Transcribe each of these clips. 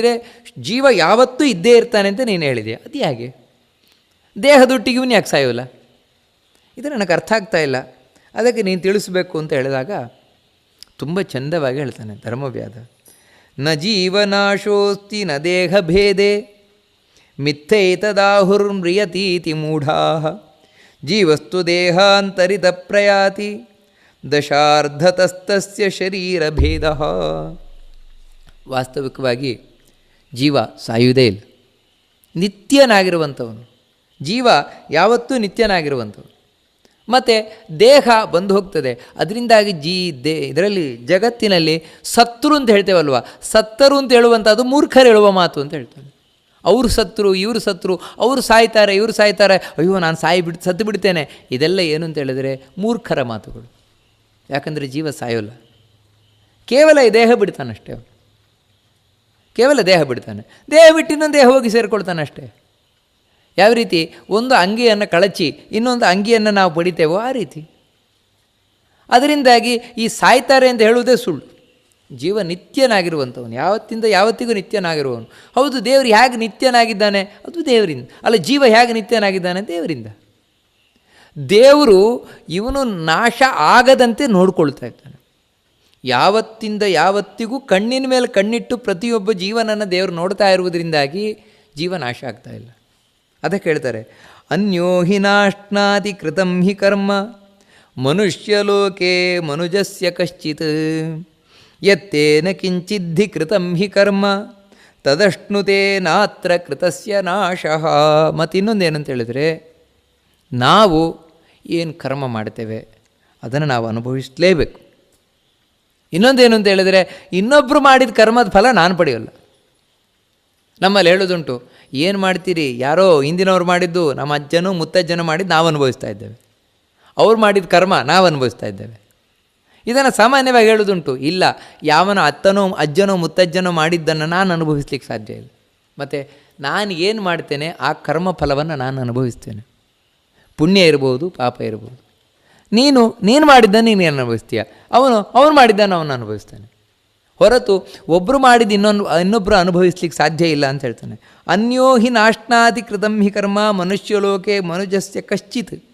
ಅಂದರೆ ಜೀವ ಯಾವತ್ತೂ ಇದ್ದೇ ಇರ್ತಾನೆ ಅಂತ ನೀನು ಹೇಳಿದೆ ಅದು ಹೇಗೆ ದೇಹದೊಟ್ಟಿಗೆ ಯಾಕೆ ಸಾಯೋಲ್ಲ? ಇದು ನನಗೆ ಅರ್ಥ ಆಗ್ತಾ ಇಲ್ಲ. ಅದಕ್ಕೆ ನೀನು ತಿಳಿಸ್ಬೇಕು ಅಂತ ಹೇಳಿದಾಗ, ತುಂಬ ಚಂದವಾಗಿ ಹೇಳ್ತಾನೆ ಧರ್ಮವ್ಯಾದ. ನ ಜೀವನಾಶೋಸ್ತಿ ನ ದೇಹ ಭೇದೆ ಮಿಥ್ಯೈತದಾಹುರ್ಮ್ರಿಯತೀತಿ ಮೂಢಾ ಜೀವಸ್ತು ದೇಹಾಂತರಿತ ಪ್ರಯಾತಿ, ದಶಾರ್ಧತಸ್ತಸ್ಯ ಶರೀರ ಭೇದ. ವಾಸ್ತವಿಕವಾಗಿ ಜೀವ ಸಾಯುವುದೇ ಇಲ್ಲ. ನಿತ್ಯನಾಗಿರುವಂಥವನು. ಜೀವ ಯಾವತ್ತೂ ನಿತ್ಯನಾಗಿರುವಂಥವನು. ಮತ್ತು ದೇಹ ಬಂದು ಹೋಗ್ತದೆ. ಅದರಿಂದಾಗಿ ಜೀ, ದೇ, ಇದರಲ್ಲಿ ಜಗತ್ತಿನಲ್ಲಿ ಸತ್ರು ಅಂತ ಹೇಳ್ತೇವಲ್ವ? ಸತ್ತರು ಅಂತ ಹೇಳುವಂಥದ್ದು ಮೂರ್ಖರು ಹೇಳುವ ಮಾತು ಅಂತ ಹೇಳ್ತಾನೆ ಅವರು ಸತ್ರು ಇವರು ಸತ್ರು ಅವರು ಸಾಯ್ತಾರೆ, ಇವರು ಸಾಯ್ತಾರೆ. ಅಯ್ಯೋ, ನಾನು ಸಾಯಿ ಬಿಡ್, ಸತ್ತು ಬಿಡ್ತೇನೆ. ಇದೆಲ್ಲ ಏನು ಅಂತ ಹೇಳಿದರೆ ಮೂರ್ಖರ ಮಾತುಗಳು. ಯಾಕಂದರೆ ಜೀವ ಸಾಯೋಲ್ಲ. ಕೇವಲ ಈ ದೇಹ ಬಿಡ್ತಾನಷ್ಟೇ ಅವನು. ಕೇವಲ ದೇಹ ಬಿಡ್ತಾನೆ. ದೇಹ ಬಿಟ್ಟು ಇನ್ನೊಂದು ದೇಹ ಹೋಗಿ ಸೇರಿಕೊಳ್ತಾನೆ ಅಷ್ಟೇ. ಯಾವ ರೀತಿ? ಒಂದು ಅಂಗಿಯನ್ನು ಕಳಚಿ, ಇನ್ನೊಂದು ಅಂಗಿಯನ್ನು ನಾವು ಪಡಿತೇವೋ ಆ ರೀತಿ. ಅದರಿಂದಾಗಿ ಈ ಸಾಯ್ತಾರೆ ಅಂತ ಹೇಳುವುದೇ ಸುಳ್ಳು. ಜೀವ ನಿತ್ಯನಾಗಿರುವಂಥವನು, ಯಾವತ್ತಿಂದ ಯಾವತ್ತಿಗೂ ನಿತ್ಯನಾಗಿರುವವನು. ಹೌದು, ದೇವರು ಹೇಗೆ ನಿತ್ಯನಾಗಿದ್ದಾನೆ? ಅದು ದೇವರಿಂದ. ಅಲ್ಲ, ಜೀವ ಹೇಗೆ ನಿತ್ಯನಾಗಿದ್ದಾನೆ? ದೇವರಿಂದ. ದೇವರು ಇವನು ನಾಶ ಆಗದಂತೆ ನೋಡ್ಕೊಳ್ತಾ ಇದ್ದಾನೆ. ಯಾವತ್ತಿಂದ ಯಾವತ್ತಿಗೂ ಕಣ್ಣಿನ ಮೇಲೆ ಕಣ್ಣಿಟ್ಟು ಪ್ರತಿಯೊಬ್ಬ ಜೀವನನ್ನು ದೇವರು ನೋಡ್ತಾ ಇರುವುದರಿಂದಾಗಿ ಜೀವ ನಾಶ ಆಗ್ತಾ ಇಲ್ಲ. ಅದಕ್ಕೆ ಹೇಳ್ತಾರೆ ಅನ್ಯೋ ಹಿ ನಾಶ್ನಾತಿ ಕೃತಂ ಹಿ ಕರ್ಮ ಮನುಷ್ಯಲೋಕೆ ಮನುಜಸ್ಯ ಕಶ್ಚಿತ್, ಯತ್ತೇನ ಕಿಂಚಿದ್ಧಿ ಕೃತಂ ಹಿ ಕರ್ಮ ತದಷ್ಣುತೆ ನಾತ್ರ ಕೃತಸ್ಯ ನಾಶಃ. ಮತ್ತು ಇನ್ನೊಂದೇನಂತ ಹೇಳಿದರೆ, ನಾವು ಏನು ಕರ್ಮ ಮಾಡ್ತೇವೆ, ಅದನ್ನು ನಾವು ಅನುಭವಿಸಲೇಬೇಕು. ಇನ್ನೊಂದೇನು ಅಂತ ಹೇಳಿದರೆ ಇನ್ನೊಬ್ಬರು ಮಾಡಿದ ಕರ್ಮದ ಫಲ ನಾನು ಪಡೆಯೋಲ್ಲ. ನಮ್ಮಲ್ಲಿ ಹೇಳೋದುಂಟು, ಏನು ಮಾಡ್ತೀರಿ? ಯಾರೋ ಹಿಂದಿನವ್ರು ಮಾಡಿದ್ದು, ನಮ್ಮ ಅಜ್ಜನು ಮುತ್ತಜ್ಜನು ಮಾಡಿದ್ದು ನಾವು ಅನುಭವಿಸ್ತಾ ಇದ್ದೇವೆ. ಅವ್ರು ಮಾಡಿದ ಕರ್ಮ ನಾವು ಅನುಭವಿಸ್ತಾ ಇದ್ದೇವೆ. ಇದನ್ನು ಸಾಮಾನ್ಯವಾಗಿ ಹೇಳೋದುಂಟು, ಇಲ್ಲ, ಯಾವನ ಅತ್ತನೋ ಅಜ್ಜನೋ ಮುತ್ತಜ್ಜನೋ ಮಾಡಿದ್ದನ್ನು ನಾನು ಅನುಭವಿಸ್ಲಿಕ್ಕೆ ಸಾಧ್ಯ ಇಲ್ಲ. ಮತ್ತು ನಾನು ಏನು ಮಾಡ್ತೇನೆ, ಆ ಕರ್ಮ ಫಲವನ್ನು ನಾನು ಅನುಭವಿಸ್ತೇನೆ. ಪುಣ್ಯ ಇರ್ಬೋದು, ಪಾಪ ಇರ್ಬೋದು. ನೀನು ನೀನು ಮಾಡಿದ್ದನ್ನು ನೀನು ಅನುಭವಿಸ್ತೀಯ. ಅವನು ಅವನು ಮಾಡಿದ್ದನ್ನು ಅವನು ಅನುಭವಿಸ್ತಾನೆ. ಹೊರತು ಒಬ್ಬರು ಮಾಡಿದ ಇನ್ನೊಂದು ಇನ್ನೊಬ್ಬರು ಅನುಭವಿಸ್ಲಿಕ್ಕೆ ಸಾಧ್ಯ ಇಲ್ಲ ಅಂತ ಹೇಳ್ತಾನೆ. ಅನ್ಯೋ ಹಿ ನಾಶ್ನಾತಿ ಕೃತಂ ಹಿ ಕರ್ಮ ಮನುಷ್ಯಲೋಕೆ ಮನುಜಸ್ಯ ಕಶ್ಚಿತ್.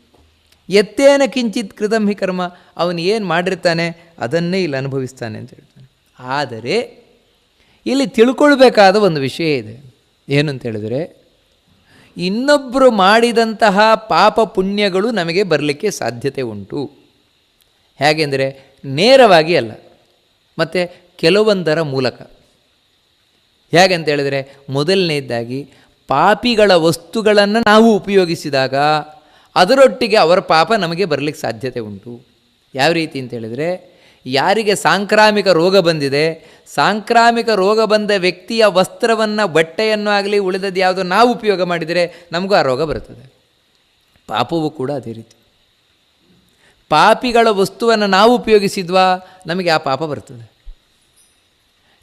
ಎತ್ತೇನ ಕಿಂಚಿತ್ ಕೃತಂ ಹಿ ಕರ್ಮ, ಅವನು ಏನು ಮಾಡಿರ್ತಾನೆ, ಅದನ್ನೇ ಇಲ್ಲಿ ಅನುಭವಿಸ್ತಾನೆ ಅಂತ ಹೇಳ್ತಾನೆ. ಆದರೆ, ಇಲ್ಲಿ ತಿಳ್ಕೊಳ್ಬೇಕಾದ ಒಂದು ವಿಷಯ ಇದೆ. ಏನು ಅಂತ ಹೇಳಿದರೆ ಇನ್ನೊಬ್ಬರು ಮಾಡಿದಂತಹ ಪಾಪ ಪುಣ್ಯಗಳು ನಮಗೆ ಬರಲಿಕ್ಕೆ ಸಾಧ್ಯತೆ ಉಂಟು. ಹೇಗೆಂದರೆ ನೇರವಾಗಿ ಅಲ್ಲ, ಮತ್ತು ಕೆಲವೊಂದರ ಮೂಲಕ. ಹೇಗೆ ಅಂತ ಹೇಳಿದರೆ ಮೊದಲನೇದಾಗಿ ಪಾಪಿಗಳ ವಸ್ತುಗಳನ್ನು ನಾವು ಉಪಯೋಗಿಸಿದಾಗ ಅದರೊಟ್ಟಿಗೆ ಅವರ ಪಾಪ ನಮಗೆ ಬರಲಿಕ್ಕೆ ಸಾಧ್ಯತೆ ಉಂಟು. ಯಾವ ರೀತಿ ಅಂತ ಹೇಳಿದರೆ ಯಾರಿಗೆ ಸಾಂಕ್ರಾಮಿಕ ರೋಗ ಬಂದಿದೆ, ಸಾಂಕ್ರಾಮಿಕ ರೋಗ ಬಂದ ವ್ಯಕ್ತಿಯ ವಸ್ತ್ರವನ್ನು, ಬಟ್ಟೆಯನ್ನು ಆಗಲಿ, ಉಳಿದದ್ದು ಯಾವುದೋ ನಾವು ಉಪಯೋಗ ಮಾಡಿದರೆ ನಮಗೂ ಆ ರೋಗ ಬರ್ತದೆ ಪಾಪವೂ ಕೂಡ ಅದೇ ರೀತಿ. ಪಾಪಿಗಳ ವಸ್ತುವನ್ನು ನಾವು ಉಪಯೋಗಿಸಿದ್ವಾ, ನಮಗೆ ಆ ಪಾಪ ಬರ್ತದೆ.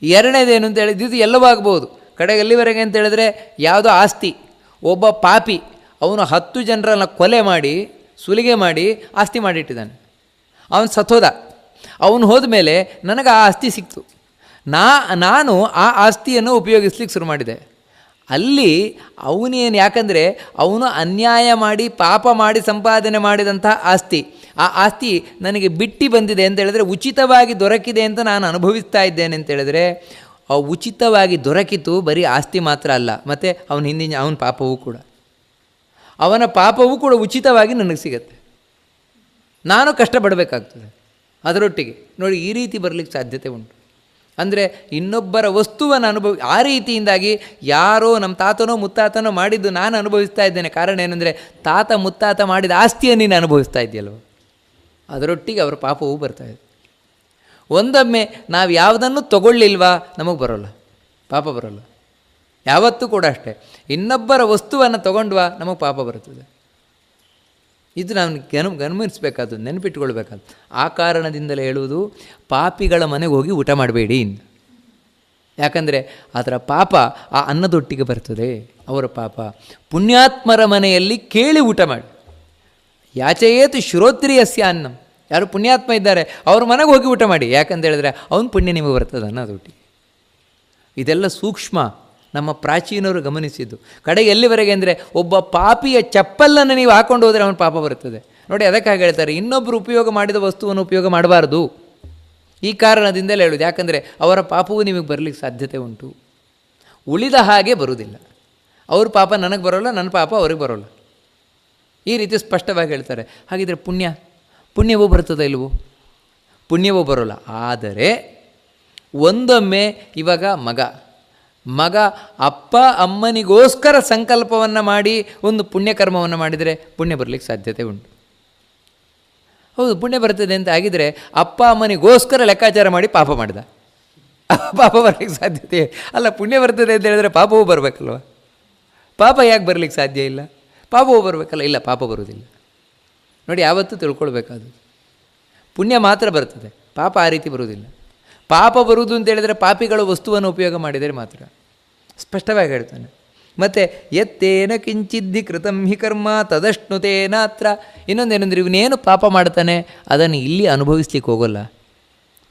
ಎರಡನೇದೇನು ಅಂತ ಹೇಳಿದ್ದು ಇದು ಎಲ್ಲವೂ ಆಗ್ಬೋದು. ಕಡೆಗೆ ಎಲ್ಲಿವರೆಗೆ ಅಂತ ಹೇಳಿದ್ರೆ, ಯಾವುದೋ ಆಸ್ತಿ, ಒಬ್ಬ ಪಾಪಿ, ಅವನು ಹತ್ತು ಜನರನ್ನು ಕೊಲೆ ಮಾಡಿ, ಸುಲಿಗೆ ಮಾಡಿ, ಆಸ್ತಿ ಮಾಡಿಟ್ಟಿದ್ದಾನೆ. ಅವನು ಸತ್ತೋದ. ಅವನು ಹೋದ ಮೇಲೆ ನನಗೆ ಆ ಆಸ್ತಿ ಸಿಕ್ತು. ನಾ, ನಾನು ಆ ಆಸ್ತಿಯನ್ನು ಉಪಯೋಗಿಸ್ಲಿಕ್ಕೆ ಶುರು ಮಾಡಿದೆ. ಅಲ್ಲಿ ಅವನೇನು ಯಾಕಂದರೆ ಅವನು ಅನ್ಯಾಯ ಮಾಡಿ, ಪಾಪ ಮಾಡಿ ಸಂಪಾದನೆ ಮಾಡಿದಂಥ ಆಸ್ತಿ. ಆ ಆಸ್ತಿ ನನಗೆ ಬಿಟ್ಟು ಬಂದಿದೆ ಅಂತ ಹೇಳಿದ್ರೆ ಉಚಿತವಾಗಿ ದೊರಕಿದೆ ಅಂತ ನಾನು ಅನುಭವಿಸ್ತಾ ಇದ್ದೇನೆ ಅಂತ ಹೇಳಿದ್ರೆ ಉಚಿತವಾಗಿ ದೊರಕಿತು, ಬರೀ ಆಸ್ತಿ ಮಾತ್ರ ಅಲ್ಲ, ಮತ್ತು ಅವನ ಹಿಂದಿನ, ಅವನ ಪಾಪವೂ ಕೂಡ. ಅವನ ಪಾಪವೂ ಕೂಡ ಉಚಿತವಾಗಿ ನನಗೆ ಸಿಗತ್ತೆ. ನಾನು ಕಷ್ಟಪಡಬೇಕಾಗ್ತದೆ. ಅದರೊಟ್ಟಿಗೆ. ನೋಡಿ, ಈ ರೀತಿ ಬರಲಿಕ್ಕೆ ಸಾಧ್ಯತೆ ಉಂಟು. ಅಂದರೆ ಇನ್ನೊಬ್ಬರ ವಸ್ತುವನ್ನು ಅನುಭವಿ, ಆ ರೀತಿಯಿಂದಾಗಿ ಯಾರೋ ನಮ್ಮ ತಾತನೋ ಮುತ್ತಾತನೋ ಮಾಡಿದ್ದು ನಾನು ಅನುಭವಿಸ್ತಾ ಇದ್ದೇನೆ. ಕಾರಣ ಏನಂದರೆ, ತಾತ ಮುತ್ತಾತ ಮಾಡಿದ ಆಸ್ತಿಯನ್ನು ನೀನು ಅನುಭವಿಸ್ತಾ ಇದೆಯಲ್ವ ಅದರೊಟ್ಟಿಗೆ ಅವರ ಪಾಪವೂ ಬರ್ತಾ ಇದೆ. ಒಂದೊಮ್ಮೆ ನಾವು ಯಾವುದನ್ನು ತಗೊಳ್ಳಿಲ್ವಾ, ನಮಗೆ ಬರೋಲ್ಲ. ಪಾಪ ಬರೋಲ್ಲ. ಯಾವತ್ತೂ ಕೂಡ ಅಷ್ಟೇ. ಇನ್ನೊಬ್ಬರ ವಸ್ತುವನ್ನು ತಗೊಂಡ್ವಾ, ನಮಗೆ ಪಾಪ ಬರುತ್ತದೆ. ಇದು ನಾನು ಗನ, ಗಮನಿಸಬೇಕಾದ್ದು, ನೆನಪಿಟ್ಕೊಳ್ಬೇಕಾದ್ದು. ಆ ಕಾರಣದಿಂದಲೇ ಹೇಳುವುದು, ಪಾಪಿಗಳ ಮನೆಗೆ ಹೋಗಿ ಊಟ ಮಾಡಬೇಡಿ. ಯಾಕಂದರೆ ಅದರ ಪಾಪ ಆ ಅನ್ನದೊಟ್ಟಿಗೆ ಬರ್ತದೆ, ಅವರ ಪಾಪ. ಪುಣ್ಯಾತ್ಮರ ಮನೆಯಲ್ಲಿ ಕೇಳಿ ಊಟ ಮಾಡಿ. ಯಾಚೆಯೇತು ಶ್ರೋತ್ರಿಯಸ್ಯ ಅನ್ನಂ. ಯಾರು ಪುಣ್ಯಾತ್ಮ ಇದ್ದಾರೆ, ಅವ್ರ ಮನೆಗೆ ಹೋಗಿ ಊಟ ಮಾಡಿ. ಯಾಕಂತ ಹೇಳಿದ್ರೆ, ಅವನ ಪುಣ್ಯ ನಿಮಗೆ ಬರ್ತದೆ ಅನ್ನೋದೊಟ್ಟಿಗೆ. ಇದೆಲ್ಲ ಸೂಕ್ಷ್ಮ. ನಮ್ಮ ಪ್ರಾಚೀನರು ಗಮನಿಸಿದ್ದು. ಕಡೆಗೆ ಎಲ್ಲಿವರೆಗೆ ಅಂದರೆ ಒಬ್ಬ ಪಾಪಿಯ ಚಪ್ಪಲನ್ನು ನೀವು ಹಾಕೊಂಡು ಹೋದರೆ ಅವನ ಪಾಪ ಬರುತ್ತದೆ. ನೋಡಿ, ಅದಕ್ಕಾಗಿ ಹೇಳ್ತಾರೆ ಇನ್ನೊಬ್ಬರು ಉಪಯೋಗ ಮಾಡಿದ ವಸ್ತುವನ್ನು ಉಪಯೋಗ ಮಾಡಬಾರ್ದು. ಈ ಕಾರಣದಿಂದಲೇ ಹೇಳೋದು ಯಾಕಂದರೆ ಅವರ ಪಾಪವು ನಿಮಗೆ ಬರಲಿಕ್ಕೆ ಸಾಧ್ಯತೆ ಉಂಟು. ಉಳಿದ ಹಾಗೆ ಬರುವುದಿಲ್ಲ. ಅವ್ರ ಪಾಪ ನನಗೆ ಬರೋಲ್ಲ, ನನ್ನ ಪಾಪ ಅವ್ರಿಗೆ ಬರೋಲ್ಲ. ಈ ರೀತಿ ಸ್ಪಷ್ಟವಾಗಿ ಹೇಳ್ತಾರೆ. ಹಾಗಿದ್ರೆ ಪುಣ್ಯ? ಪುಣ್ಯವೂ ಬರ್ತದೆ ಇಲ್ವೋ? ಪುಣ್ಯವೂ ಬರೋಲ್ಲ. ಆದರೆ ಒಂದೊಮ್ಮೆ ಇವಾಗ ಮಗ ಮಗ ಅಪ್ಪ ಅಮ್ಮನಿಗೋಸ್ಕರ ಸಂಕಲ್ಪವನ್ನು ಮಾಡಿ ಒಂದು ಪುಣ್ಯಕರ್ಮವನ್ನು ಮಾಡಿದರೆ ಪುಣ್ಯ ಬರಲಿಕ್ಕೆ ಸಾಧ್ಯತೆ ಉಂಟು. ಹೌದು, ಪುಣ್ಯ ಬರ್ತದೆ ಅಂತ ಆಗಿದರೆ ಅಪ್ಪ ಅಮ್ಮನಿಗೋಸ್ಕರ ಲೆಕ್ಕಾಚಾರ ಮಾಡಿ ಪಾಪ ಮಾಡಿದ. ಪಾಪ ಬರಲಿಕ್ಕೆ ಸಾಧ್ಯತೆ ಅಲ್ಲ, ಪುಣ್ಯ ಬರ್ತದೆ ಅಂತ ಹೇಳಿದ್ರೆ ಪಾಪವೂ ಬರಬೇಕಲ್ವ? ಪಾಪ ಯಾಕೆ ಬರಲಿಕ್ಕೆ ಸಾಧ್ಯ ಇಲ್ಲ? ಪಾಪವೂ ಬರಬೇಕಲ್ಲ, ಇಲ್ಲ, ಪಾಪ ಬರುವುದಿಲ್ಲ. ನೋಡಿ, ಯಾವತ್ತೂ ತಿಳ್ಕೊಳ್ಬೇಕಾದ ಪುಣ್ಯ ಮಾತ್ರ ಬರ್ತದೆ, ಪಾಪ ಆ ರೀತಿ ಬರುವುದಿಲ್ಲ. ಪಾಪ ಬರುವುದು ಅಂತ ಹೇಳಿದರೆ ಪಾಪಿಗಳು ವಸ್ತುವನ್ನು ಉಪಯೋಗ ಮಾಡಿದರೆ ಮಾತ್ರ. ಸ್ಪಷ್ಟವಾಗಿ ಹೇಳ್ತಾನೆ. ಮತ್ತು, ಎತ್ತೇನ ಕಿಂಚಿದ್ದಿ ಕೃತಂ ಹಿ ಕರ್ಮ ತದಶ್ನುತೇನಾತ್ರ ಇನ್ನೊಂದೇನೆಂದರೆ ಇವನೇನು ಪಾಪ ಮಾಡ್ತಾನೆ, ಅದನ್ನು ಇಲ್ಲಿ ಅನುಭವಿಸ್ಲಿಕ್ಕೆ ಹೋಗೋಲ್ಲ.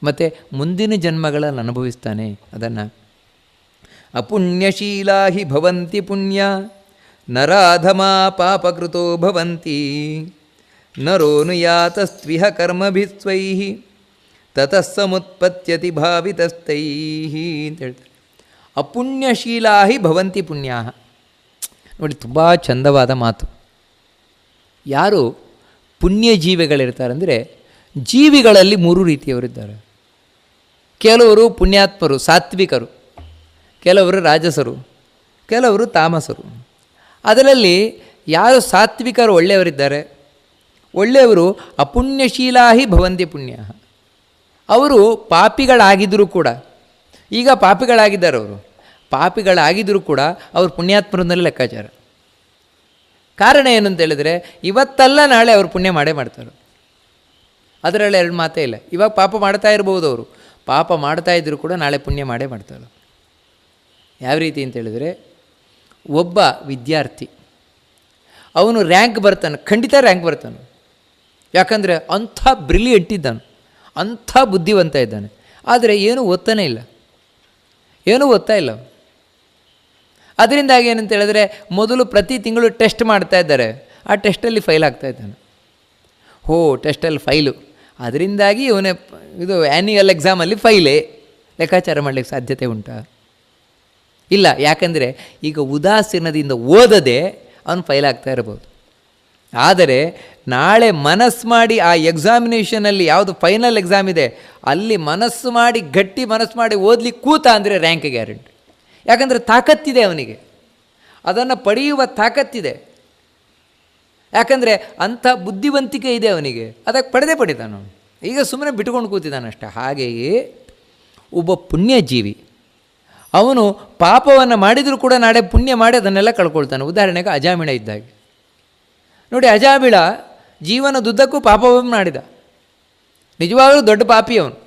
ಮತ್ತು, ಮುಂದಿನ ಜನ್ಮಗಳಲ್ಲಿ ಅನುಭವಿಸ್ತಾನೆ ಅದನ್ನು. ಅಪುಣ್ಯಶೀಲಾ ಹಿ ಭವಂತಿ ಪುಣ್ಯ, ನರಾಧಮಾ ಪಾಪಕೃತೋ ಭವಂತಿ. ನರೋನುಯಾತಸ್ತ್ವಿಹ ಕರ್ಮಭಿಸ್ವೈ ತತಃ ಸಮುತ್ಪತ್ಯತಿ ಭಾವಿತಸ್ಥೈ ಅಂತ ಹೇಳ್ತಾರೆ. ಅಪುಣ್ಯಶೀಲಾ ಹಿ ಭವಂತಿ ಪುಣ್ಯಾ ನೋಡಿ, ತುಂಬ ಚಂದವಾದ ಮಾತು. ಯಾರು ಪುಣ್ಯ ಜೀವಿಗಳಿರ್ತಾರಂದರೆ ಜೀವಿಗಳಲ್ಲಿ ಮೂರು ರೀತಿಯವರಿದ್ದಾರೆ. ಕೆಲವರು ಪುಣ್ಯಾತ್ಮರು, ಸಾತ್ವಿಕರು, ಕೆಲವರು ರಾಜಸರು, ಕೆಲವರು ತಾಮಸರು. ಅದರಲ್ಲಿ ಯಾರು ಸಾತ್ವಿಕರು ಒಳ್ಳೆಯವರಿದ್ದಾರೆ? ಒಳ್ಳೆಯವರು ಅಪುಣ್ಯಶೀಲಾಹಿ ಭವಂತಿ ಪುಣ್ಯ ಅವರು ಪಾಪಿಗಳಾಗಿದ್ದರೂ ಕೂಡ, ಈಗ ಪಾಪಿಗಳಾಗಿದ್ದಾರೆ ಅವರು. ಪಾಪಿಗಳಾಗಿದ್ದರೂ ಕೂಡ ಅವರು ಪುಣ್ಯಾತ್ಮರನ್ನಲ್ಲಿ ಲೆಕ್ಕಾಚಾರ. ಕಾರಣ ಏನು ಅಂತ ಹೇಳಿದರೆ, ಇವತ್ತಲ್ಲ ನಾಳೆ ಅವರು ಪುಣ್ಯ ಮಾಡೇ ಮಾಡ್ತಾರೆ. ಅದರಲ್ಲಿ ಎರಡು ಮಾತೇ ಇಲ್ಲ. ಇವಾಗ ಪಾಪ ಮಾಡ್ತಾ ಇರ್ಬೋದು ಅವರು. ಪಾಪ ಮಾಡ್ತಾ ಇದ್ದರೂ ಕೂಡ ನಾಳೆ ಪುಣ್ಯ ಮಾಡೇ ಮಾಡ್ತಾರೆ. ಯಾವ ರೀತಿ ಅಂತ ಹೇಳಿದರೆ, ಒಬ್ಬ ವಿದ್ಯಾರ್ಥಿ, ಅವನು ರ್ಯಾಂಕ್ ಬರ್ತಾನೆ, ಖಂಡಿತ ರ್ಯಾಂಕ್ ಬರ್ತಾನೆ. ಯಾಕಂದರೆ ಅಂಥ ಬ್ರಿಲಿಯಂಟ್ ಇದ್ದಾನೆ. ಅಂಥ ಬುದ್ಧಿವಂತ ಇದ್ದಾನೆ. ಆದರೆ ಏನೂ ಓದ್ತಾನೇ ಇಲ್ಲ. ಏನೂ ಓದ್ತಾ ಇಲ್ಲ. ಅದರಿಂದಾಗಿ ಏನಂತ ಹೇಳಿದ್ರೆ ಮೊದಲು ಪ್ರತಿ ತಿಂಗಳು ಟೆಸ್ಟ್ ಮಾಡ್ತಾ ಇದ್ದಾರೆ. ಆ ಟೆಸ್ಟಲ್ಲಿ ಫೈಲ್ ಆಗ್ತಾ ಇದ್ದಾನೆ. ಹೋ, ಟೆಸ್ಟಲ್ಲಿ ಫೈಲು. ಅದರಿಂದಾಗಿ ಇವನೇ ಇದು ಆ್ಯನ್ಯುಯಲ್ ಎಕ್ಸಾಮಲ್ಲಿ ಫೈಲೇ. ಲೆಕ್ಕಾಚಾರ ಮಾಡಲಿಕ್ಕೆ ಸಾಧ್ಯತೆ ಉಂಟಾ? ಇಲ್ಲ. ಯಾಕಂದರೆ ಈಗ ಉದಾಸೀನದಿಂದ ಓದದೆ ಅವನು ಫೈಲ್ ಆಗ್ತಾ ಇರ್ಬೋದು. ಆದರೆ ನಾಳೆ ಮನಸ್ಸು ಮಾಡಿ ಆ ಎಕ್ಸಾಮಿನೇಷನಲ್ಲಿ ಯಾವುದು ಫೈನಲ್ ಎಕ್ಸಾಮ್ ಇದೆ, ಅಲ್ಲಿ ಮನಸ್ಸು ಮಾಡಿ, ಗಟ್ಟಿ ಮನಸ್ಸು ಮಾಡಿ ಓದ್ಲಿಕ್ಕೆ ಕೂತ ಅಂದರೆ ರ್ಯಾಂಕ್ ಗ್ಯಾರಂಟಿ ಯಾಕಂದರೆ ತಾಕತ್ತಿದೆ ಅವನಿಗೆ. ಅದನ್ನು ಪಡೆಯುವ ತಾಕತ್ತಿದೆ. ಯಾಕಂದರೆ ಅಂಥ ಬುದ್ಧಿವಂತಿಕೆ ಇದೆ ಅವನಿಗೆ. ಅದಕ್ಕೆ ಪಡೆದೇ ಪಡಿತಾನು ಈಗ ಸುಮ್ಮನೆ ಬಿಟ್ಕೊಂಡು ಕೂತಿದ್ದಾನಷ್ಟೆ ಹಾಗೆಯೇ ಒಬ್ಬ ಪುಣ್ಯಜೀವಿ, ಅವನು ಪಾಪವನ್ನು ಮಾಡಿದರೂ ಕೂಡ ನಾಳೆ ಪುಣ್ಯ ಮಾಡಿ ಅದನ್ನೆಲ್ಲ ಕಳ್ಕೊಳ್ತಾನೆ. ಉದಾಹರಣೆಗೆ ಅಜಾಮಿಣ ಇದ್ದಾಗೆ. ನೋಡಿ ಅಜಾಮಿಳ ಜೀವನದುದ್ದಕ್ಕೂ ಪಾಪವನ್ನು ಮಾಡಿದ. ನಿಜವಾಗಲೂ ದೊಡ್ಡ ಪಾಪಿ ಅವನು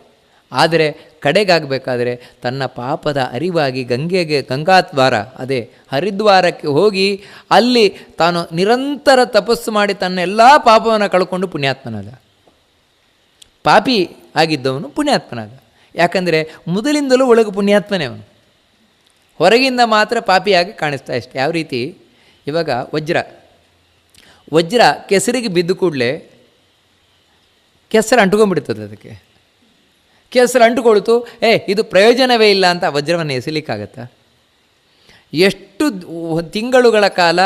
ಆದರೆ ಕಡೆಗಾಗಬೇಕಾದ್ರೆ ತನ್ನ ಪಾಪದ ಅರಿವಾಗಿ ಗಂಗೆಗೆ ಗಂಗಾದ್ವಾರ, ಅದೇ ಹರಿದ್ವಾರಕ್ಕೆ ಹೋಗಿ ಅಲ್ಲಿ ತಾನು ನಿರಂತರ ತಪಸ್ಸು ಮಾಡಿ ತನ್ನ ಎಲ್ಲ ಪಾಪವನ್ನು ಕಳ್ಕೊಂಡು ಪುಣ್ಯಾತ್ಮನಾದ. ಪಾಪಿ ಆಗಿದ್ದವನು ಪುಣ್ಯಾತ್ಮನಾದ. ಯಾಕಂದರೆ ಮೊದಲಿಂದಲೂ ಒಳಗೆ ಪುಣ್ಯಾತ್ಮನೇ ಅವನು. ಹೊರಗಿಂದ ಮಾತ್ರ ಪಾಪಿಯಾಗಿ ಕಾಣಿಸ್ತಾ ಇಷ್ಟೆ. ಯಾವ ರೀತಿ? ಇವಾಗ ವಜ್ರ. ವಜ್ರ ಕೆಸರಿಗೆ ಬಿದ್ದು ಕೂಡಲೇ ಕೆಸರು ಅಂಟ್ಕೊಂಡ್ಬಿಡ್ತದೆ ಅದಕ್ಕೆ. ಕೆಸರು ಅಂಟುಕೊಳ್ತು, ಏ, ಇದು ಪ್ರಯೋಜನವೇ ಇಲ್ಲ ಅಂತ ವಜ್ರವನ್ನು ಎಸಿಲಿಕ್ಕಾಗತ್ತಾ? ಎಷ್ಟು ತಿಂಗಳುಗಳ ಕಾಲ,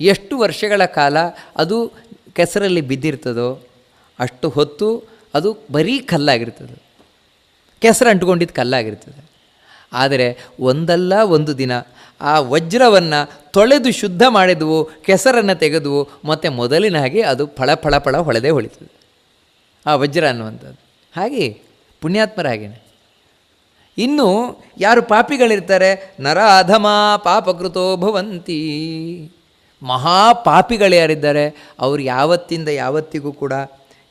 ಎಷ್ಟು ವರ್ಷಗಳ ಕಾಲ ಅದು ಕೆಸರಲ್ಲಿ ಬಿದ್ದಿರ್ತದೋ, ಅಷ್ಟು ಹೊತ್ತು ಅದು ಬರೀ ಕಲ್ಲಾಗಿರ್ತದೆ. ಕೆಸರು ಅಂಟ್ಕೊಂಡಿದ್ದು ಕಲ್ಲಾಗಿರ್ತದೆ. ಆದರೆ ಒಂದಲ್ಲ ಒಂದು ದಿನ ಆ ವಜ್ರವನ್ನು ತೊಳೆದು ಶುದ್ಧ ಮಾಡಿದವು, ಕೆಸರನ್ನು ತೆಗೆದುವು, ಮತ್ತು ಮೊದಲಿನ ಹಾಗೆ ಅದು ಫಳ ಫಳ ಫಳ ಹೊಳೆದೇ ಹೊಳಿತದೆ. ಆ ವಜ್ರ ಅನ್ನುವಂಥದ್ದು. ಹಾಗೆ ಪುಣ್ಯಾತ್ಮರ ಹಾಗೇನೆ. ಇನ್ನು ಯಾರು ಪಾಪಿಗಳಿರ್ತಾರೆ? ನರ ಅಧಮ ಪಾಪಕೃತೋ ಭವಂತಿ. ಮಹಾ ಪಾಪಿಗಳು ಯಾರಿದ್ದಾರೆ? ಅವರು ಯಾವತ್ತಿಂದ ಯಾವತ್ತಿಗೂ ಕೂಡ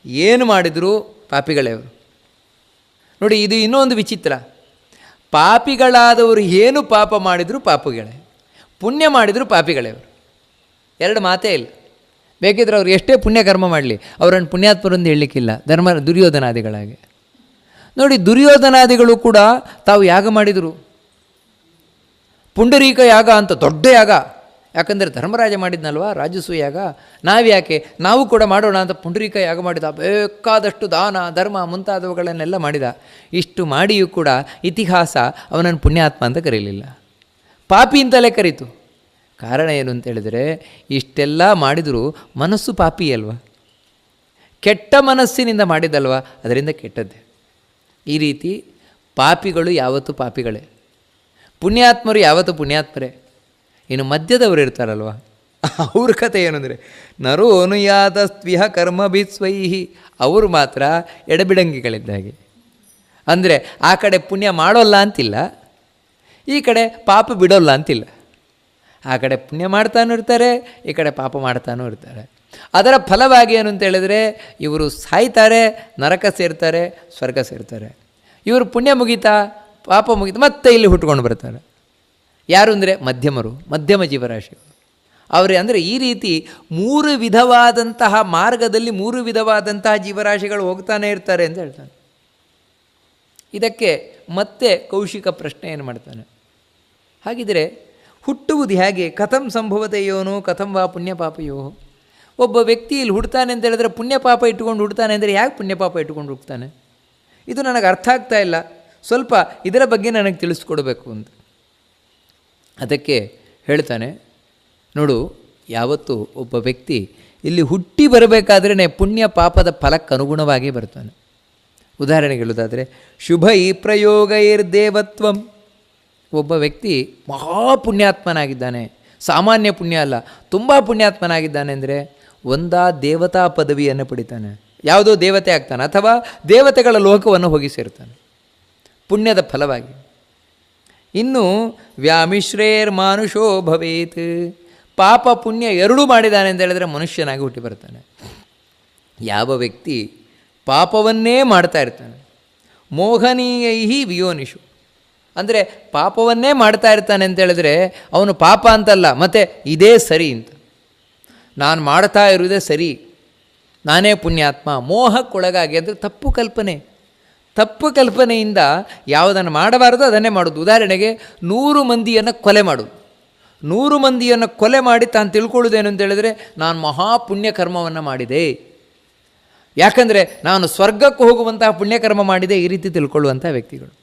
ಏನು ಮಾಡಿದರೂ ಪಾಪಿಗಳೇ ಅವರು. ನೋಡಿ, ಇದು ಇನ್ನೊಂದು ವಿಚಿತ್ರ. ಪಾಪಿಗಳಾದವರು ಏನು ಪಾಪ ಮಾಡಿದರೂ ಪಾಪಗಳೇ. ಪುಣ್ಯ ಮಾಡಿದರೂ ಪಾಪಿಗಳೇ ಅವರು ಎರಡು ಮಾತೇ ಇಲ್ಲ. ಬೇಕಿದ್ರೆ ಅವ್ರು ಎಷ್ಟೇ ಪುಣ್ಯಕರ್ಮ ಮಾಡಲಿ, ಅವರನ್ನು ಪುಣ್ಯಾತ್ಮರಂದು ಹೇಳಲಿಕ್ಕಿಲ್ಲ, ಧರ್ಮ ದುರ್ಯೋಧನಾದಿಗಳಾಗಿ. ನೋಡಿ, ದುರ್ಯೋಧನಾದಿಗಳು ಕೂಡ ತಾವು ಯಾಗ ಮಾಡಿದರು. ಪುಂಡರೀಕ ಯಾಗ ಅಂತ ದೊಡ್ಡ ಯಾಗ. ಯಾಕಂದರೆ ಧರ್ಮರಾಜ ಮಾಡಿದ್ನಲ್ವಾ? ಯಾಗ ನಾವ್ಯಾಕೆ? ನಾವು ಕೂಡ ಮಾಡೋಣ ಅಂತ ಪುಂಡರೀಕ ಯಾಗ ಮಾಡಿದ. ಬೇಕಾದಷ್ಟು ದಾನ, ಧರ್ಮ ಮುಂತಾದವುಗಳನ್ನೆಲ್ಲ ಮಾಡಿದ. ಇಷ್ಟು ಮಾಡಿಯೂ ಕೂಡ ಇತಿಹಾಸ ಅವನನ್ನು ಪುಣ್ಯಾತ್ಮ ಅಂತ ಕರೀಲಿಲ್ಲ. ಪಾಪಿ ಅಂತಲೇ ಕರೀತು. ಕಾರಣ ಏನು ಅಂತೇಳಿದರೆ ಇಷ್ಟೆಲ್ಲ ಮಾಡಿದರೂ ಮನಸ್ಸು ಪಾಪಿ ಅಲ್ವಾ? ಕೆಟ್ಟ ಮನಸ್ಸಿನಿಂದ ಮಾಡಿದಲ್ವ? ಅದರಿಂದ ಕೆಟ್ಟದ್ದೇ. ಈ ರೀತಿ ಪಾಪಿಗಳು ಯಾವತ್ತೂ ಪಾಪಿಗಳೇ. ಪುಣ್ಯಾತ್ಮರು ಯಾವತ್ತೂ ಪುಣ್ಯಾತ್ಮರೇ. ಇನ್ನು ಮಧ್ಯದವರು ಇರ್ತಾರಲ್ವ? ಅವ್ರ ಕಥೆ ಏನಂದರೆ ನರು ಅನುಯಾತ ಸ್ವಿಹ ಕರ್ಮ ಬಿಸ್ವೈಹಿ. ಅವರು ಮಾತ್ರ ಎಡಬಿಡಂಗಿಗಳಿದ್ದ ಹಾಗೆ. ಅಂದರೆ ಆ ಕಡೆ ಪುಣ್ಯ ಮಾಡೋಲ್ಲ ಅಂತಿಲ್ಲ, ಈ ಕಡೆ ಪಾಪ ಬಿಡೋಲ್ಲ ಅಂತಿಲ್ಲ. ಆ ಕಡೆ ಪುಣ್ಯ ಮಾಡ್ತಾನೂ ಇರ್ತಾರೆ, ಈ ಕಡೆ ಪಾಪ ಮಾಡ್ತಾನೂ ಇರ್ತಾರೆ. ಅದರ ಫಲವಾಗಿ ಏನು ಅಂತ ಹೇಳಿದರೆ, ಇವರು ಸಾಯ್ತಾರೆ, ನರಕ ಸೇರ್ತಾರೆ, ಸ್ವರ್ಗ ಸೇರ್ತಾರೆ. ಇವರು ಪುಣ್ಯ ಮುಗೀತಾ, ಪಾಪ ಮುಗೀತಾ, ಮತ್ತೆ ಇಲ್ಲಿ ಹುಟ್ಕೊಂಡು ಬರ್ತಾರೆ. ಯಾರು ಅಂದರೆ ಮಧ್ಯಮರು, ಮಧ್ಯಮ ಜೀವರಾಶಿ ಅವರೇ ಅಂದರೆ ಈ ರೀತಿ ಮೂರು ವಿಧವಾದಂತಹ ಮಾರ್ಗದಲ್ಲಿ ಮೂರು ವಿಧವಾದಂತಹ ಜೀವರಾಶಿಗಳು ಹೋಗ್ತಾನೆ ಇರ್ತಾರೆ ಅಂತ ಹೇಳ್ತಾನೆ. ಇದಕ್ಕೆ ಮತ್ತೆ ಕೌಶಿಕ ಪ್ರಶ್ನೆ ಏನು ಮಾಡ್ತಾನೆ? ಹಾಗಿದ್ರೆ ಹುಟ್ಟುವುದು ಹೇಗೆ? ಕಥಂ ಸಂಭವತೆಯೋನು ಕಥಂ ವಾ ಪುಣ್ಯ ಪಾಪಯೋ ಒಬ್ಬ ವ್ಯಕ್ತಿ ಇಲ್ಲಿ ಹುಡ್ತಾನೆ ಅಂತ ಹೇಳಿದ್ರೆ ಪುಣ್ಯ ಪಾಪ ಇಟ್ಟುಕೊಂಡು ಹುಡ್ತಾನೆ ಅಂದರೆ ಯಾಕೆ ಪುಣ್ಯ ಪಾಪ ಇಟ್ಟುಕೊಂಡು ಹುಡ್ತಾನೆ? ಇದು ನನಗೆ ಅರ್ಥ ಆಗ್ತಾ ಇಲ್ಲ. ಸ್ವಲ್ಪ ಇದರ ಬಗ್ಗೆ ನನಗೆ ತಿಳಿಸ್ಕೊಡ್ಬೇಕು ಅಂತ. ಅದಕ್ಕೆ ಹೇಳ್ತಾನೆ, ನೋಡು, ಯಾವತ್ತು ಒಬ್ಬ ವ್ಯಕ್ತಿ ಇಲ್ಲಿ ಹುಟ್ಟಿ ಬರಬೇಕಾದ್ರೇ ಪುಣ್ಯ ಪಾಪದ ಫಲಕ್ಕೆ ಅನುಗುಣವಾಗಿ ಬರ್ತಾನೆ ಉದಾಹರಣೆಗೆ ಹೇಳೋದಾದರೆ ಶುಭ ಈ ಪ್ರಯೋಗ ದೇವತ್ವಂ. ಒಬ್ಬ ವ್ಯಕ್ತಿ ಮಹಾ ಪುಣ್ಯಾತ್ಮನಾಗಿದ್ದಾನೆ ಸಾಮಾನ್ಯ ಪುಣ್ಯ ಅಲ್ಲ, ತುಂಬ ಪುಣ್ಯಾತ್ಮನಾಗಿದ್ದಾನೆ ಅಂದರೆ ಒಂದಾ ದೇವತಾ ಪದವಿಯನ್ನು ಪಡಿತಾನೆ. ಯಾವುದೋ ದೇವತೆ ಆಗ್ತಾನೆ, ಅಥವಾ ದೇವತೆಗಳ ಲೋಕವನ್ನು ಹೋಗಿ ಸೇರ್ತಾನೆ. ಪುಣ್ಯದ ಫಲವಾಗಿ. ಇನ್ನು ವ್ಯಾಮಿಶ್ರೇರ್ ಮಾನುಷೋ ಭವೇತ್. ಪಾಪ ಪುಣ್ಯ ಎರಡೂ ಮಾಡಿದ್ದಾನೆ ಅಂತ ಹೇಳಿದ್ರೆ ಮನುಷ್ಯನಾಗಿ ಹುಟ್ಟಿ ಬರ್ತಾನೆ ಯಾವ ವ್ಯಕ್ತಿ ಪಾಪವನ್ನೇ ಮಾಡ್ತಾ ಇರ್ತಾನೆ. ಮೋಹನೀಯೈಹಿ ವಿಯೋನಿಷು. ಅಂದರೆ ಪಾಪವನ್ನೇ ಮಾಡ್ತಾ ಇರ್ತಾನೆ ಅಂತ ಹೇಳಿದ್ರೆ ಅವನು ಪಾಪ ಅಂತಲ್ಲ, ಮತ್ತು ಇದೇ ಸರಿ ಅಂತ. ನಾನು ಮಾಡ್ತಾ ಇರುವುದೇ ಸರಿ. ನಾನೇ ಪುಣ್ಯಾತ್ಮ. ಮೋಹಕ್ಕೊಳಗಾಗಿ ಅಂದರೆ ತಪ್ಪು ಕಲ್ಪನೆ. ತಪ್ಪು ಕಲ್ಪನೆಯಿಂದ ಯಾವುದನ್ನು ಮಾಡಬಾರದು ಅದನ್ನೇ ಮಾಡೋದು. ಉದಾಹರಣೆಗೆ ನೂರು ಮಂದಿಯನ್ನು ಕೊಲೆ ಮಾಡೋದು. ನೂರು ಮಂದಿಯನ್ನು ಕೊಲೆ ಮಾಡಿ ತಾನು ತಿಳ್ಕೊಳ್ಳೋದೇನು ಅಂತ ಹೇಳಿದ್ರೆ, ನಾನು ಮಹಾಪುಣ್ಯ ಕರ್ಮವನ್ನು ಮಾಡಿದೆ. ಯಾಕಂದರೆ ನಾನು ಸ್ವರ್ಗಕ್ಕೆ ಹೋಗುವಂತಹ ಪುಣ್ಯಕರ್ಮ ಮಾಡಿದೆ, ಈ ರೀತಿ ತಿಳ್ಕೊಳ್ಳುವಂಥ ವ್ಯಕ್ತಿಗಳು.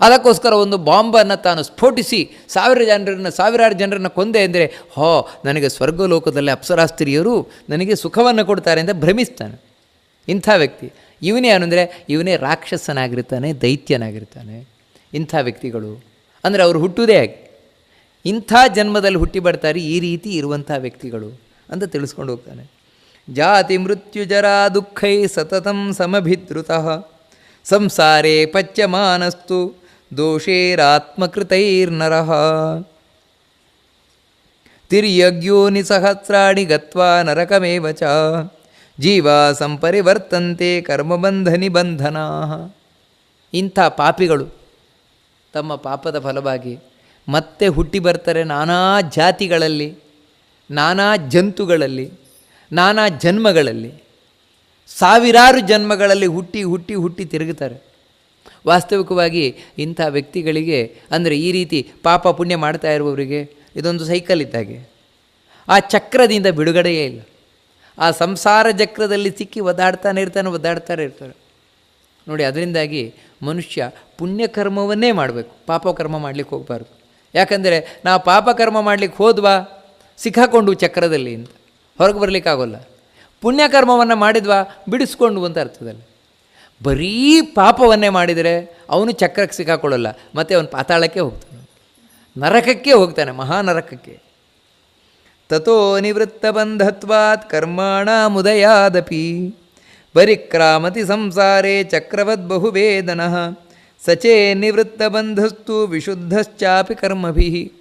ಅದಕ್ಕೋಸ್ಕರ ಒಂದು ಬಾಂಬನ್ನು ತಾನು ಸ್ಫೋಟಿಸಿ ಸಾವಿರ ಜನರನ್ನು, ಸಾವಿರಾರು ಜನರನ್ನು ಕೊಂದೆ ಅಂದರೆ, ಹೋ, ನನಗೆ ಸ್ವರ್ಗಲೋಕದಲ್ಲಿ ಅಪ್ಸರಾಸ್ತ್ರೀಯರು ನನಗೆ ಸುಖವನ್ನು ಕೊಡ್ತಾರೆ ಅಂತ ಭ್ರಮಿಸ್ತಾನೆ. ಇಂಥ ವ್ಯಕ್ತಿ. ಇವನೇ ಅಂದರೆ, ಇವನೇ ರಾಕ್ಷಸನಾಗಿರ್ತಾನೆ, ದೈತ್ಯನಾಗಿರ್ತಾನೆ. ಇಂಥ ವ್ಯಕ್ತಿಗಳು. ಅಂದರೆ ಅವರು ಹುಟ್ಟುವುದೇ ಆಗಿ ಇಂಥ ಜನ್ಮದಲ್ಲಿ ಹುಟ್ಟಿ ಬರ್ತಾರೆ ಈ ರೀತಿ ಇರುವಂಥ ವ್ಯಕ್ತಿಗಳು ಅಂತ ತಿಳಿಸ್ಕೊಂಡು ಹೋಗ್ತಾನೆ. ಜಾತಿ ಮೃತ್ಯು ಜರಾ ದುಃಖೈ ಸತತಂ ಸಮಭಿದ್ರುತಃ. ಸಂಸಾರೇ ಪಚ್ಯಮಾನಸ್ತು ದೋಷೇರಾತ್ಮಕೃತೈರ್ನರಃ. ತಿರ್ಯಗ್ಯೋನಿ ಸಹಸ್ರಾಣಿ ಗತ್ವಾ ನರಕಮೇವ ಚ. ಜೀವ ಸಂಪರಿವರ್ತಂತೆ ಕರ್ಮಬಂಧ ನಿಬಂಧನಾ ಇಂಥ ಪಾಪಿಗಳು ತಮ್ಮ ಪಾಪದ ಫಲವಾಗಿ ಮತ್ತೆ ಹುಟ್ಟಿ ಬರ್ತಾರೆ ನಾನಾ ಜಾತಿಗಳಲ್ಲಿ, ನಾನಾ ಜಂತುಗಳಲ್ಲಿ, ನಾನಾ ಜನ್ಮಗಳಲ್ಲಿ. ಸಾವಿರಾರು ಜನ್ಮಗಳಲ್ಲಿ ಹುಟ್ಟಿ ಹುಟ್ಟಿ ಹುಟ್ಟಿ ತಿರುಗುತ್ತಾರೆ. ವಾಸ್ತವಿಕವಾಗಿ ಇಂಥ ವ್ಯಕ್ತಿಗಳಿಗೆ, ಅಂದರೆ ಈ ರೀತಿ ಪಾಪ ಪುಣ್ಯ ಮಾಡ್ತಾ ಇರುವವರಿಗೆ ಇದೊಂದು ಸೈಕಲ್ ಇದ್ದಾಗೆ. ಆ ಚಕ್ರದಿಂದ ಬಿಡುಗಡೆಯೇ ಇಲ್ಲ. ಆ ಸಂಸಾರ ಚಕ್ರದಲ್ಲಿ ಸಿಕ್ಕಿ ಒದ್ದಾಡ್ತಾನೆ ಇರ್ತಾನೆ, ಒದ್ದಾಡ್ತಾನೆ ಇರ್ತಾರೆ ನೋಡಿ, ಅದರಿಂದಾಗಿ ಮನುಷ್ಯ ಪುಣ್ಯಕರ್ಮವನ್ನೇ ಮಾಡಬೇಕು. ಪಾಪಕರ್ಮ ಮಾಡಲಿಕ್ಕೆ ಹೋಗಬಾರ್ದು. ಯಾಕಂದರೆ ನಾವು ಪಾಪಕರ್ಮ ಮಾಡಲಿಕ್ಕೆ ಹೋದ್ವಾ? ಸಿಕ್ಕಾಕೊಂಡು ಚಕ್ರದಲ್ಲಿ ಅಂತ. ಹೊರಗೆ ಬರಲಿಕ್ಕಾಗೋಲ್ಲ ಪುಣ್ಯಕರ್ಮವನ್ನು ಮಾಡಿದ್ವಾ? ಬಿಡಿಸ್ಕೊಂಡು ಅಂತ ಅರ್ಥದಲ್ಲಿ ಬರೀ ಪಾಪವನ್ನೇ ಮಾಡಿದರೆ ಅವನು ಚಕ್ರಕ್ಕೆ ಸಿಕ್ಕಾಕೊಳ್ಳಲ್ಲ. ಮತ್ತು ಅವನು ಪಾತಾಳಕ್ಕೆ ಹೋಗ್ತಾನೆ. ನರಕಕ್ಕೆ ಹೋಗ್ತಾನೆ, ಮಹಾನರಕಕ್ಕೆ. ತಥೋ ನಿವೃತ್ತಬಂಧತ್ವಾತ್ ಕರ್ಮಾಣ ಮುದಯಾದಪಿ ಪರಿಕ್ರಾಮತಿ ಸಂಸಾರೇ ಚಕ್ರವದ್ ಬಹುವೇದನ ಸಚೇ ನಿವೃತ್ತಬಂಧಸ್ತು ವಿಶುದ್ಧಶ್ಚಾಪಿ ಕರ್ಮಭಿ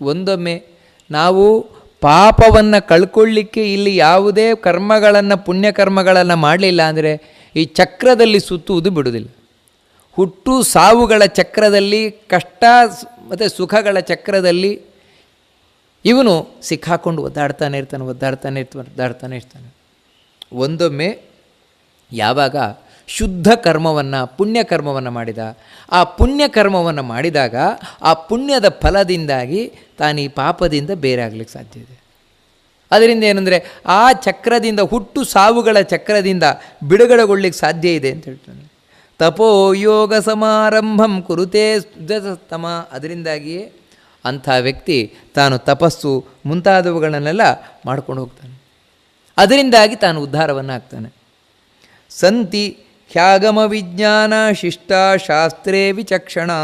ಒಂದೊಮ್ಮೆ, ನಾವು ಪಾಪವನ್ನು ಕಳ್ಕೊಳ್ಳಿಕ್ಕೆ ಇಲ್ಲಿ ಯಾವುದೇ ಕರ್ಮಗಳನ್ನು, ಪುಣ್ಯಕರ್ಮಗಳನ್ನು ಮಾಡಲಿಲ್ಲ ಅಂದರೆ ಈ ಚಕ್ರದಲ್ಲಿ ಸುತ್ತುವುದು ಬಿಡುವುದಿಲ್ಲ. ಹುಟ್ಟು ಸಾವುಗಳ ಚಕ್ರದಲ್ಲಿ, ಕಷ್ಟ, ಮತ್ತು ಸುಖಗಳ ಚಕ್ರದಲ್ಲಿ ಇವನು ಸಿಕ್ಕಾಕೊಂಡು ಒದ್ದಾಡ್ತಾನೆ ಇರ್ತಾನೆ ಒದ್ದಾಡ್ತಾನೆ ಇರ್ತಾನೆ ಒದ್ದಾಡ್ತಾನೆ ಇರ್ತಾನೆ. ಒಂದೊಮ್ಮೆ ಯಾವಾಗ ಶುದ್ಧ ಕರ್ಮವನ್ನು ಪುಣ್ಯಕರ್ಮವನ್ನು ಮಾಡಿದ, ಆ ಪುಣ್ಯಕರ್ಮವನ್ನು ಮಾಡಿದಾಗ ಆ ಪುಣ್ಯದ ಫಲದಿಂದಾಗಿ ತಾನು ಪಾಪದಿಂದ ಬೇರೆ ಆಗ್ಲಿಕ್ಕೆ ಸಾಧ್ಯ ಇದೆ. ಅದರಿಂದ ಏನಂದರೆ ಆ ಚಕ್ರದಿಂದ, ಹುಟ್ಟು ಸಾವುಗಳ ಚಕ್ರದಿಂದ ಬಿಡುಗಡೆಗೊಳ್ಳಿಕ್ಕೆ ಸಾಧ್ಯ ಇದೆ ಅಂತ ಹೇಳ್ತಾನೆ. ತಪೋ ಯೋಗ ಸಮಾರಂಭಂ ಕುರುತೇ ತಮ ಅದರಿಂದಾಗಿಯೇ ಅಂಥ ವ್ಯಕ್ತಿ ತಾನು ತಪಸ್ಸು ಮುಂತಾದವುಗಳನ್ನೆಲ್ಲ ಮಾಡ್ಕೊಂಡು ಹೋಗ್ತಾನೆ. ಅದರಿಂದಾಗಿ ತಾನು ಉದ್ಧಾರವನ್ನು ಆಗ್ತಾನೆ ಸಂತಿ ಹ್ಯಾಗಮ ವಿಜ್ಞಾನ ಶಿಷ್ಟ ಶಾಸ್ತ್ರೇ ವಿಚಕ್ಷಣಾ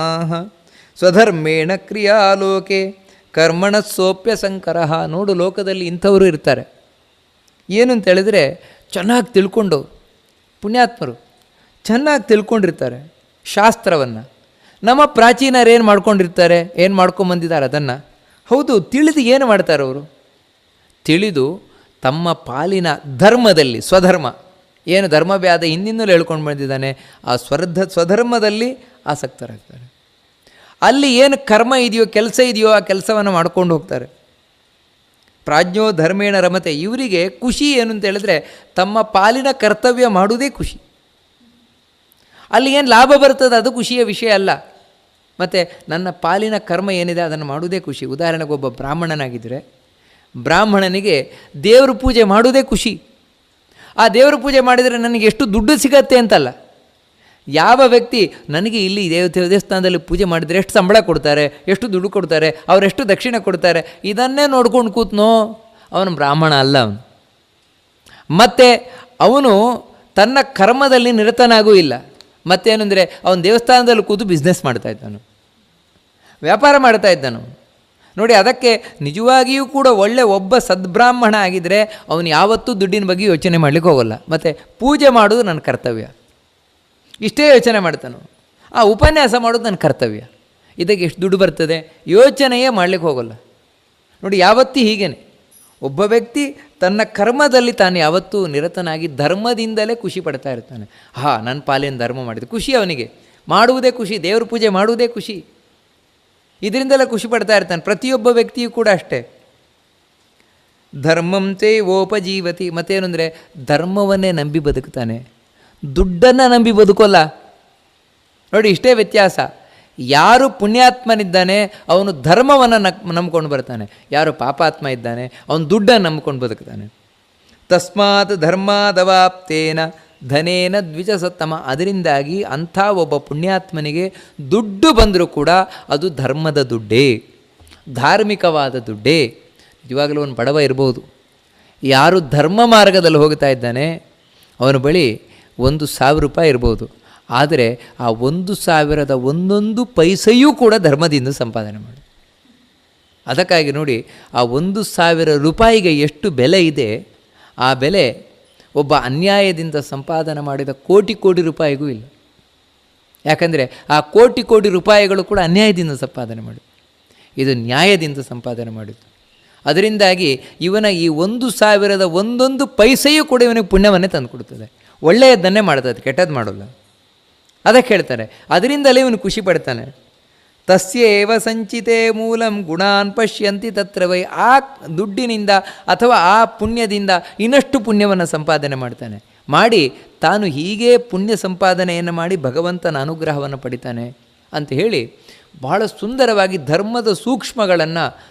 ಸ್ವಧರ್ಮೇಣ ಕ್ರಿಯಾಲೋಕೆ ಕರ್ಮಣ ಸೋಪ್ಯ ಸಂಕರ ನೋಡು ಲೋಕದಲ್ಲಿ ಇಂಥವರು ಇರ್ತಾರೆ. ಏನು ಅಂತ ಹೇಳಿದ್ರೆ ಚೆನ್ನಾಗಿ ತಿಳ್ಕೊಂಡು ಪುಣ್ಯಾತ್ಮರು ಚೆನ್ನಾಗಿ ತಿಳ್ಕೊಂಡಿರ್ತಾರೆ ಶಾಸ್ತ್ರವನ್ನು. ನಮ್ಮ ಪ್ರಾಚೀನರು ಏನು ಮಾಡ್ಕೊಂಡಿರ್ತಾರೆ? ಏನು ಮಾಡ್ಕೊಂಬಂದಿದ್ದಾರೆ ಅದನ್ನು? ಹೌದು, ತಿಳಿದು ಏನು ಮಾಡ್ತಾರೆ ಅವರು? ತಿಳಿದು ತಮ್ಮ ಪಾಲಿನ ಧರ್ಮದಲ್ಲಿ, ಸ್ವಧರ್ಮ. ಏನು ಧರ್ಮವ್ಯಾಧ ಹಿಂದಿಂದಲೂ ಹೇಳ್ಕೊಂಡು ಬಂದಿದ್ದಾನೆ, ಆ ಸ್ವರ್ಧ, ಸ್ವಧರ್ಮದಲ್ಲಿ ಆಸಕ್ತರಾಗ್ತಾರೆ. ಅಲ್ಲಿ ಏನು ಕರ್ಮ ಇದೆಯೋ, ಕೆಲಸ ಇದೆಯೋ, ಆ ಕೆಲಸವನ್ನು ಮಾಡ್ಕೊಂಡು ಹೋಗ್ತಾರೆ. ಪ್ರಾಜ್ಞೋ ಧರ್ಮೇಣ ರಮತೆ, ಇವರಿಗೆ ಖುಷಿ ಏನು ಅಂತ ಹೇಳಿದ್ರೆ, ತಮ್ಮ ಪಾಲಿನ ಕರ್ತವ್ಯ ಮಾಡುವುದೇ ಖುಷಿ. ಅಲ್ಲಿ ಏನು ಲಾಭ ಬರ್ತದೆ ಅದು ಖುಷಿಯ ವಿಷಯ ಅಲ್ಲ. ಮತ್ತು ನನ್ನ ಪಾಲಿನ ಕರ್ಮ ಏನಿದೆ ಅದನ್ನು ಮಾಡುವುದೇ ಖುಷಿ. ಉದಾಹರಣೆಗೆ ಒಬ್ಬ ಬ್ರಾಹ್ಮಣನಾಗಿದ್ದರೆ, ಬ್ರಾಹ್ಮಣನಿಗೆ ದೇವ್ರ ಪೂಜೆ ಮಾಡುವುದೇ ಖುಷಿ. ಆ ದೇವ್ರ ಪೂಜೆ ಮಾಡಿದರೆ ನನಗೆ ಎಷ್ಟು ದುಡ್ಡು ಸಿಗತ್ತೆ ಅಂತಲ್ಲ. ಯಾವ ವ್ಯಕ್ತಿ ನನಗೆ ಇಲ್ಲಿ ದೇವತೆ ದೇವಸ್ಥಾನದಲ್ಲಿ ಪೂಜೆ ಮಾಡಿದರೆ ಎಷ್ಟು ಸಂಬಳ ಕೊಡ್ತಾರೆ, ಎಷ್ಟು ದುಡ್ಡು ಕೊಡ್ತಾರೆ ಅವರೆಷ್ಟು ದಕ್ಷಿಣೆ ಕೊಡ್ತಾರೆ, ಇದನ್ನೇ ನೋಡ್ಕೊಂಡು ಕೂತ್ನೋ, ಅವನು ಬ್ರಾಹ್ಮಣ ಅಲ್ಲ ಅವನು. ಮತ್ತು ಅವನು ತನ್ನ ಕರ್ಮದಲ್ಲಿ ನಿರತನಾಗೂ ಇಲ್ಲ. ಮತ್ತೇನೆಂದರೆ ಅವನು ದೇವಸ್ಥಾನದಲ್ಲಿ ಕೂತು ಬಿಸ್ನೆಸ್ ಮಾಡ್ತಾ ಇದ್ದಾನು. ವ್ಯಾಪಾರ ಮಾಡ್ತಾ ಇದ್ದಾನು. ನೋಡಿ ಅದಕ್ಕೆ ನಿಜವಾಗಿಯೂ ಕೂಡ ಒಳ್ಳೆ ಒಬ್ಬ ಸದ್ಬ್ರಾಹ್ಮಣ ಆಗಿದ್ದರೆ ಅವನು ಯಾವತ್ತೂ ದುಡ್ಡಿನ ಬಗ್ಗೆ ಯೋಚನೆ ಮಾಡಲಿಕ್ಕೆ ಹೋಗೋಲ್ಲ. ಮತ್ತು ಪೂಜೆ ಮಾಡೋದು ನನ್ನ ಕರ್ತವ್ಯ. ಇಷ್ಟೇ ಯೋಚನೆ ಮಾಡ್ತಾನು. ಆ ಉಪನ್ಯಾಸ ಮಾಡೋದು ನನ್ನ ಕರ್ತವ್ಯ. ಇದಕ್ಕೆ ಎಷ್ಟು ದುಡ್ಡು ಬರ್ತದೆ ಯೋಚನೆಯೇ ಮಾಡಲಿಕ್ಕೆ ಹೋಗೋಲ್ಲ. ನೋಡಿ ಯಾವತ್ತೂ ಹೀಗೇನೆ. ಒಬ್ಬ ವ್ಯಕ್ತಿ ತನ್ನ ಕರ್ಮದಲ್ಲಿ ತಾನು ಯಾವತ್ತೂ ನಿರತನಾಗಿ ಧರ್ಮದಿಂದಲೇ ಖುಷಿ ಪಡ್ತಾ ಇರ್ತಾನೆ. ಹಾ ನನ್ನ ಪಾಲಿನ ಧರ್ಮ ಮಾಡಿದೆ. ಖುಷಿ ಅವನಿಗೆ. ಮಾಡುವುದೇ ಖುಷಿ, ದೇವ್ರ ಪೂಜೆ ಮಾಡುವುದೇ ಖುಷಿ. ಇದರಿಂದಲೇ ಖುಷಿ ಪಡ್ತಾ ಇರ್ತಾನೆ. ಪ್ರತಿಯೊಬ್ಬ ವ್ಯಕ್ತಿಯೂ ಕೂಡ ಅಷ್ಟೇ. ಧರ್ಮಂತೆ ಓಪಜೀವತಿ ಮತ್ತೇನು ಅಂದರೆ, ಧರ್ಮವನ್ನೇ ನಂಬಿ ಬದುಕ್ತಾನೆ. ದುಡ್ಡನ್ನು ನಂಬಿ ಬದುಕೋಲ್ಲ. ನೋಡಿ, ಇಷ್ಟೇ ವ್ಯತ್ಯಾಸ. ಯಾರು ಪುಣ್ಯಾತ್ಮನಿದ್ದಾನೆ, ಅವನು ಧರ್ಮವನ್ನು ನಕ್, ನಂಬ್ಕೊಂಡು ಬರ್ತಾನೆ. ಯಾರು ಪಾಪಾತ್ಮ ಇದ್ದಾನೆ, ಅವನು ದುಡ್ಡನ್ನು ನಂಬ್ಕೊಂಡು ಬದುಕ್ತಾನೆ. ತಸ್ಮಾತ್ ಧರ್ಮಾದವಾಪ್ತೇನ ಧನೇನ ದ್ವಿಜಸತ್ತಮ. ಅದರಿಂದಾಗಿ ಅಂಥ ಒಬ್ಬ ಪುಣ್ಯಾತ್ಮನಿಗೆ ದುಡ್ಡು ಬಂದರೂ ಕೂಡ ಅದು ಧರ್ಮದ ದುಡ್ಡೇ, ಧಾರ್ಮಿಕವಾದ ದುಡ್ಡೇ. ಇವಾಗಲೂ ಒಂದು ಬಡವ ಇರ್ಬೋದು. ಯಾರು ಧರ್ಮ ಮಾರ್ಗದಲ್ಲಿ ಹೋಗ್ತಾ ಇದ್ದಾನೆ, ಅವನ ಬಳಿ ಒಂದು ಸಾವಿರ ರೂಪಾಯಿ ಇರ್ಬೋದು. ಆದರೆ ಆ ಒಂದು ಸಾವಿರದ ಒಂದೊಂದು ಪೈಸೆಯೂ ಕೂಡ ಧರ್ಮದಿಂದ ಸಂಪಾದನೆ ಮಾಡಿ. ಅದಕ್ಕಾಗಿ ನೋಡಿ, ಆ ಒಂದು ಸಾವಿರ ರೂಪಾಯಿಗೆ ಎಷ್ಟು ಬೆಲೆ ಇದೆ, ಆ ಬೆಲೆ ಒಬ್ಬ ಅನ್ಯಾಯದಿಂದ ಸಂಪಾದನೆ ಮಾಡಿದ ಕೋಟಿ ಕೋಟಿ ರೂಪಾಯಿಗೂ ಇಲ್ಲ. ಯಾಕಂದರೆ ಆ ಕೋಟಿ ಕೋಟಿ ರೂಪಾಯಿಗಳು ಕೂಡ ಅನ್ಯಾಯದಿಂದ ಸಂಪಾದನೆ ಮಾಡಿದ್ದು ಇದು ನ್ಯಾಯದಿಂದ ಸಂಪಾದನೆ ಮಾಡಿದ್ದು ಅದರಿಂದಾಗಿ ಇವನ ಈ ಒಂದು ಸಾವಿರದ ಒಂದೊಂದು ಪೈಸೆಯೂ ಕೂಡ ಇವನಿಗೆ ಪುಣ್ಯವನ್ನೇ ತಂದುಕೊಡ್ತದೆ. ಒಳ್ಳೆಯದನ್ನೇ ಮಾಡ್ತದೆ ಕೆಟ್ಟದ್ದು ಮಾಡೋಲ್ಲ. ಅದಕ್ಕೆ ಹೇಳ್ತಾರೆ. ಅದರಿಂದಲೇ ಇವನು ಖುಷಿ ಪಡ್ತಾನೆ. ತಸ್ಯೇವ ಸಂಚಿತೆ ಮೂಲಂ ಗುಣಾನ್ ಪಶ್ಯಂತಿ ತತ್ರ ವೈ ಆ ದುಡ್ಡಿನಿಂದ ಅಥವಾ ಆ ಪುಣ್ಯದಿಂದ ಇನ್ನಷ್ಟು ಪುಣ್ಯವನ್ನು ಸಂಪಾದನೆ ಮಾಡ್ತಾನೆ. ಮಾಡಿ ತಾನು ಹೀಗೆ ಪುಣ್ಯ ಸಂಪಾದನೆಯನ್ನು ಮಾಡಿ ಭಗವಂತನ ಅನುಗ್ರಹವನ್ನು ಪಡಿತಾನೆ ಅಂತ ಹೇಳಿ ಬಹಳ ಸುಂದರವಾಗಿ ಧರ್ಮದ ಸೂಕ್ಷ್ಮಗಳನ್ನು